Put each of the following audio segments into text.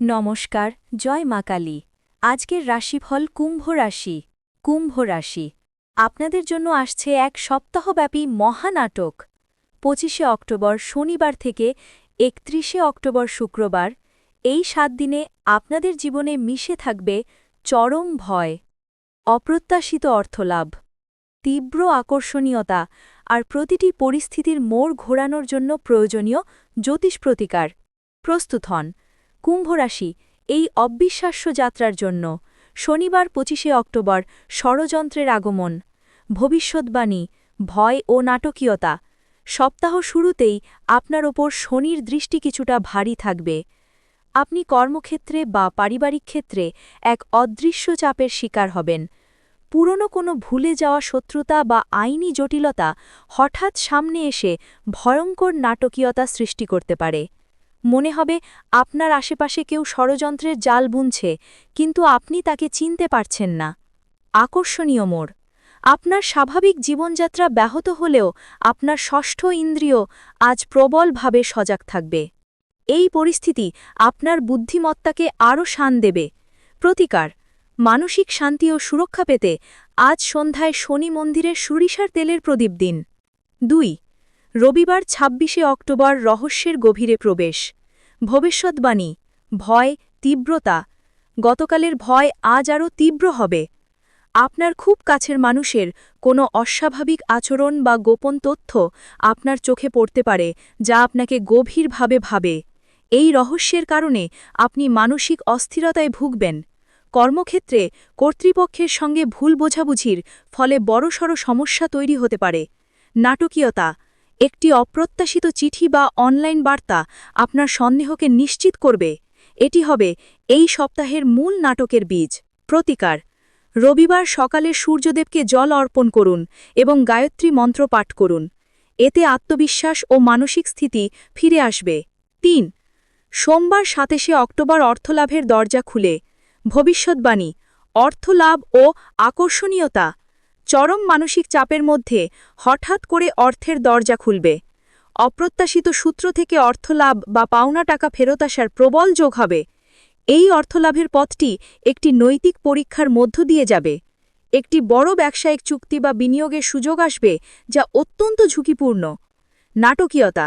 নমস্কার, জয় মা কালী। আজকের রাশিফল কুম্ভ রাশি। কুম্ভ রাশি। আপনাদের জন্য আসছে এক সপ্তাহব্যাপী মহানাটক পঁচিশে অক্টোবর শনিবার থেকে একত্রিশে অক্টোবর শুক্রবার, এই সাত দিনে আপনাদের জীবনে মিশে থাকবে চরম ভয়, অপ্রত্যাশিত অর্থলাভ, তীব্র আকর্ষণীয়তা আর প্রতিটি পরিস্থিতির মোড় ঘোরানোর জন্য প্রয়োজনীয় জ্যোতিষ প্রতিকার। প্রস্তুত হন। কুম্ভরাশি, এই অবিশ্বাস্য যাত্রার জন্য। শনিবার পঁচিশে অক্টোবর, ষড়যন্ত্রের আগমন। ভবিষ্যৎবাণী ভয় ও নাটকীয়তা। সপ্তাহ শুরুতেই আপনার ওপর শনির দৃষ্টি কিছুটা ভারী থাকবে। আপনি কর্মক্ষেত্রে বা পারিবারিক ক্ষেত্রে এক অদৃশ্য চাপের শিকার হবেন। পুরনো কোনো ভুলে যাওয়া শত্রুতা বা আইনি জটিলতা হঠাৎ সামনে এসে ভয়ঙ্কর নাটকীয়তা সৃষ্টি করতে পারে। মনে হবে আপনার আশেপাশে কেউ ষড়যন্ত্রের জাল বুনছে, কিন্তু আপনি তাকে চিনতে পারছেন না। আকর্ষণীয় মোড়। আপনার স্বাভাবিক জীবনযাত্রা ব্যাহত হলেও আপনার ষষ্ঠ ইন্দ্রিয় আজ প্রবলভাবে সজাগ থাকবে। এই পরিস্থিতি আপনার বুদ্ধিমত্তাকে আরও শান দেবে। প্রতিকার। মানসিক শান্তি ও সুরক্ষা পেতে আজ সন্ধ্যায় শনি মন্দিরের সরিষার তেলের প্রদীপ দিন। দুই। রবিবার ২৬শে অক্টোবর রহস্যের গভীরে প্রবেশ। ভবিষ্যৎবাণী, ভয়, তীব্রতা। গতকালের ভয় আজ আরও তীব্র হবে। আপনার খুব কাছের মানুষের কোনো অস্বাভাবিক আচরণ বা গোপন তথ্য আপনার চোখে পড়তে পারে, যা আপনাকে গভীরভাবে ভাবে। এই রহস্যের কারণে আপনি মানসিক অস্থিরতায় ভুগবেন। কর্মক্ষেত্রে কর্তৃপক্ষের সঙ্গে ভুল বোঝাবুঝির ফলে বড়সড় সমস্যা তৈরি হতে পারে। নাটকীয়তা একটি অপ্রত্যাশিত চিঠি বা অনলাইন বার্তা আপনার সন্দেহকে নিশ্চিত করবে। এটি হবে এই সপ্তাহের মূল নাটকের বীজ। প্রতিকার। রবিবার সকালে সূর্যদেবকে জল অর্পণ করুন এবং গায়ত্রী মন্ত্র পাঠ করুন। এতে আত্মবিশ্বাস ও মানসিক স্থিতি ফিরে আসবে। তিন। সোমবার সাতাশে অক্টোবর অর্থলাভের দরজা খুলে। ভবিষ্যৎবাণী। অর্থলাভ ও আকর্ষণীয়তা। চরম মানসিক চাপের মধ্যে হঠাৎ করে অর্থের দরজা খুলবে। অপ্রত্যাশিত সূত্র থেকে অর্থলাভ বা পাওনা টাকা ফেরত আসার প্রবল যোগ হবে। এই অর্থলাভের পথটি একটি নৈতিক পরীক্ষার মধ্য দিয়ে যাবে। একটি বড় ব্যবসায়িক চুক্তি বা বিনিয়োগের সুযোগ আসবে যা অত্যন্ত ঝুঁকিপূর্ণ। নাটকীয়তা,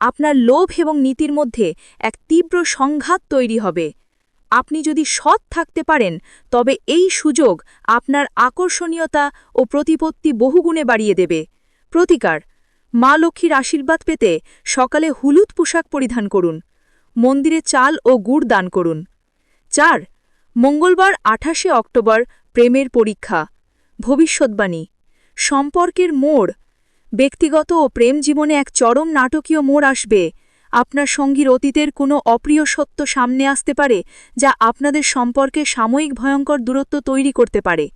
আপনার লোভ এবং নীতির মধ্যে এক তীব্র সংঘাত তৈরি হবে। আপনি যদি সৎ থাকতে পারেন, তবে এই সুযোগ আপনার আকর্ষণীয়তা ও প্রতিপত্তি বহুগুণে বাড়িয়ে দেবে। প্রতিকার, মা লক্ষ্মীর আশীর্বাদ পেতে সকালে হুলুদ পোশাক পরিধান করুন, মন্দিরে চাল ও গুড় দান করুন। চার, মঙ্গলবার আঠাশে অক্টোবর প্রেমের পরীক্ষা, ভবিষ্যৎবাণী। সম্পর্কের মোড়, ব্যক্তিগত ও প্রেম জীবনে এক চরম নাটকীয় মোড় আসবে। আপনার সঙ্গীর অতীতের কোনো অপ্রিয় সত্য সামনে আসতে পারে, যা আপনাদের সম্পর্কে সাময়িক ভয়ঙ্কর দূরত্ব তৈরি করতে পারে।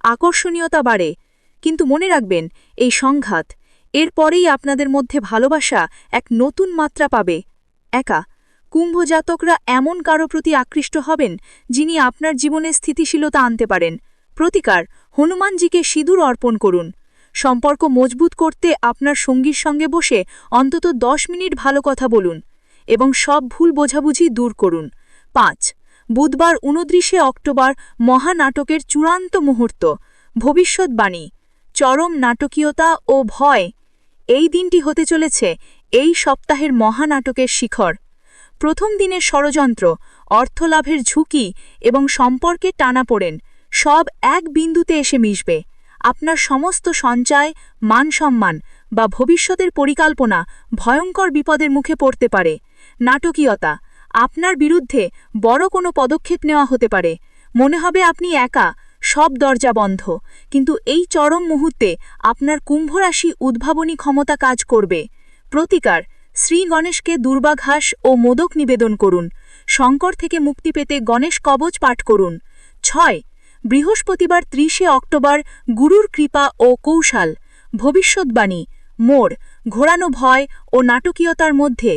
আকর্ষণীয়তা বাড়ে। কিন্তু মনে রাখবেন, এই সংঘাত এরপরেই আপনাদের মধ্যে ভালোবাসা এক নতুন মাত্রা পাবে। একা, কুম্ভজাতকরা এমন কারও প্রতি আকৃষ্ট হবেন, যিনি আপনার জীবনে স্থিতিশীলতা আনতে পারেন। প্রতিকার, হনুমানজিকে সিঁদুর অর্পণ করুন। সম্পর্ক মজবুত করতে আপনার সঙ্গীর সঙ্গে বসে অন্তত দশ মিনিট ভালো কথা বলুন এবং সব ভুল বোঝাবুঝি দূর করুন। পাঁচ, বুধবার উনত্রিশে অক্টোবর মহানাটকের চূড়ান্ত মুহূর্ত, ভবিষ্যৎবাণী, চরম নাটকীয়তা ও ভয়। এই দিনটি হতে চলেছে এই সপ্তাহের মহানাটকের শিখর। প্রথম দিনের ষড়যন্ত্র, অর্থলাভের ঝুঁকি এবং সম্পর্কে টানা পড়েন, সব এক বিন্দুতে এসে মিশবে। আপনার সমস্ত সঞ্চয়, মান সম্মান বা ভবিষ্যতের পরিকল্পনা ভয়ঙ্কর বিপদের মুখে পড়তে পারে। নাটকীয়তা, আপনার বিরুদ্ধে বড় কোনো পদক্ষেপ নেওয়া হতে পারে। মনে হবে আপনি একা, সব দরজা বন্ধ, কিন্তু এই চরম মুহূর্তে আপনার কুম্ভরাশি উদ্ভাবনী ক্ষমতা কাজ করবে। প্রতিকার, শ্রী গণেশকে দুর্বাঘাস ও মোদক নিবেদন করুন। শঙ্কর থেকে মুক্তি পেতে গণেশ কবচ পাঠ করুন। ছয় বৃহস্পতিবার ত্রিশে অক্টোবর গুরুর কৃপা ও কৌশল, ভবিষ্যৎবাণী মোড় ঘোরানো ভয় ও নাটকীয়তার মধ্যে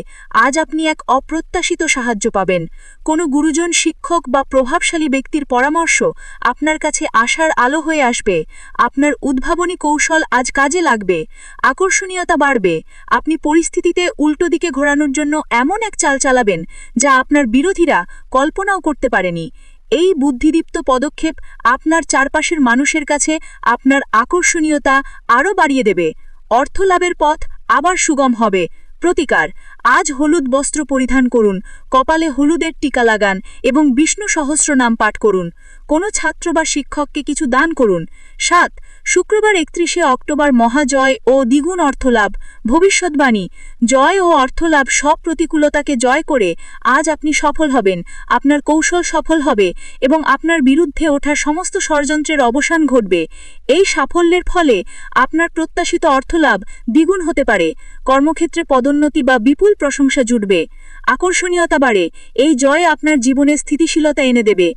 আজ আপনি এক অপ্রত্যাশিত সাহায্য পাবেন। কোনো গুরুজন শিক্ষক বা প্রভাবশালী ব্যক্তির পরামর্শ আপনার কাছে আশার আলো হয়ে আসবে। আপনার উদ্ভাবনী কৌশল আজ কাজে লাগবে। আকর্ষণীয়তা বাড়বে। আপনি পরিস্থিতিতে উল্টো দিকে ঘোরানোর জন্য এমন এক চাল চালাবেন যা আপনার বিরোধীরা কল্পনাও করতে পারেনি। এই বুদ্ধিদীপ্ত পদক্ষেপ আপনার চারপাশের মানুষের কাছে আপনার আকর্ষণীয়তা আরও বাড়িয়ে দেবে। অর্থলাভের পথ আবার সুগম হবে। প্রতিকার। আজ হলুদ বস্ত্র পরিধান করুন, কপালে হলুদের টিকা লাগান এবং বিষ্ণু সহস্র নাম পাঠ করুন। কোনো ছাত্র বা শিক্ষককে কিছু দান করুন। সাত, শুক্রবার একত্রিশে অক্টোবর মহাজয় ও দ্বিগুণ অর্থলাভ, ভবিষ্যৎবাণী। জয় ও অর্থলাভ সব প্রতিকূলতাকে জয় করে আজ আপনি সফল হবেন, আপনার কৌশল সফল হবে এবং আপনার বিরুদ্ধে ওঠা সমস্ত ষড়যন্ত্রের অবসান ঘটবে। এই সাফল্যের ফলে আপনার প্রত্যাশিত অর্থলাভ দ্বিগুণ হতে পারে। কর্মক্ষেত্রে পদোন্নতি বা বিপুল প্রশংসা জুটবে। আকর্ষণীয়তা বাড়ে। এই জয় আপনার জীবনে স্থিতিশীলতা এনে দেবে।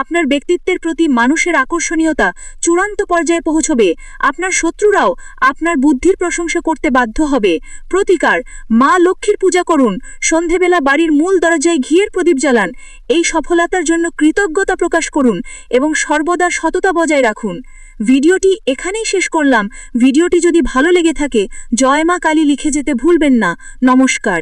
আপনার ব্যক্তিত্বের প্রতি মানুষের আকর্ষণীয়তা চূড়ান্ত পর্যায়ে পৌঁছবে। আপনার শত্রুরাও আপনার বুদ্ধির প্রশংসা করতে বাধ্য হবে। প্রতিকার, মা লক্ষ্মীর পূজা করুন, সন্ধেবেলা বাড়ির মূল দরজায় ঘিয়ের প্রদীপ জ্বালান, এই সফলতার জন্য কৃতজ্ঞতা প্রকাশ করুন এবং সর্বদা সততা বজায় রাখুন। ভিডিওটি এখানেই শেষ করলাম। ভিডিওটি যদি ভালো লেগে থাকে, জয় মা কালী লিখে যেতে ভুলবেন না। নমস্কার।